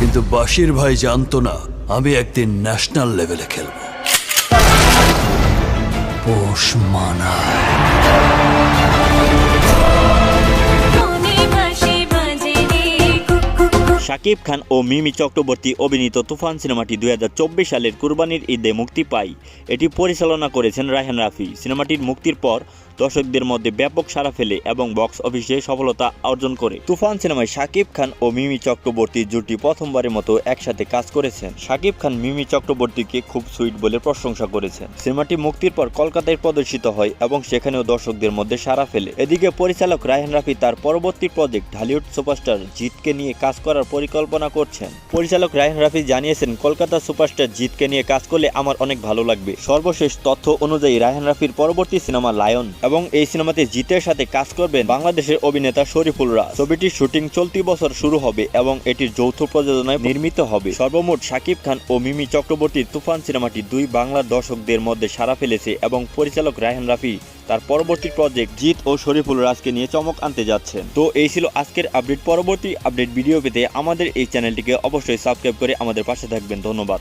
কিন্তু বাশির ভাই জানতো না আমি একদিন ন্যাশনাল লেভেলে খেলব। পোষ মনে শাকিব খান ও মিমি চক্রবর্তী অভিনীত তুফান সিনেমাটি দু হাজার চব্বিশ সালের কুরবানির ঈদে মুক্তি পায়। এটি পরিচালনা করেছেন রায়হান রাফি। সিনেমাটির মুক্তির পর দর্শকদের মধ্যে ব্যাপক সাড়া ফেলে এবং বক্স অফিসে সফলতা অর্জন করে। তুফান সিনেমায় শাকিব খান ও মিমি চক্রবর্তী জুটি প্রথমবারের মতো একসাথে কাজ করেছেন। শাকিব খান মিমি চক্রবর্তীকে খুব সুইট বলে প্রশংসা করেছেন। সিনেমাটি মুক্তির পর কলকাতায় প্রদর্শিত হয় এবং সেখানেও দর্শকদের মধ্যে সাড়া ফেলে। এদিকে পরিচালক রায়হান রাফি তার পরবর্তী প্রজেক্ট ঢালিউড সুপারস্টার জিতকে নিয়ে কাজ করার পরিকল্পনা করছেন। পরিচালক রায়হান রাফি জানিয়েছেন, কলকাতা সুপারস্টার জিতকে নিয়ে কাজ করলে আমার অনেক ভালো লাগবে। সর্বশেষ তথ্য অনুযায়ী রায়হান রাফির পরবর্তী সিনেমা লায়ন এবং এই সিনেমাতে জিতের সাথে কাজ করবেন বাংলাদেশের অভিনেতা শরীফুল রাজ ছবিটির শুটিং চলতি বছর শুরু হবে এবং এটির যৌথ প্রযোজনায় নির্মিত হবে। সর্বমোট শাকিব খান ও মিমি চক্রবর্তীর তুফান সিনেমাটি দুই বাংলার দর্শকদের মধ্যে সাড়া ফেলেছে এবং পরিচালক রায়হান রাফি তার পরবর্তী প্রজেক্ট জিৎ ও শরীফুল রাজকে নিয়ে চমক আনতে যাচ্ছেন তো এই ছিল আজকের আপডেট পরবর্তী আপডেট ভিডিও পেতে আমাদের এই চ্যানেলটিকে অবশ্যই সাবস্ক্রাইব করে আমাদের পাশে থাকবেন। ধন্যবাদ।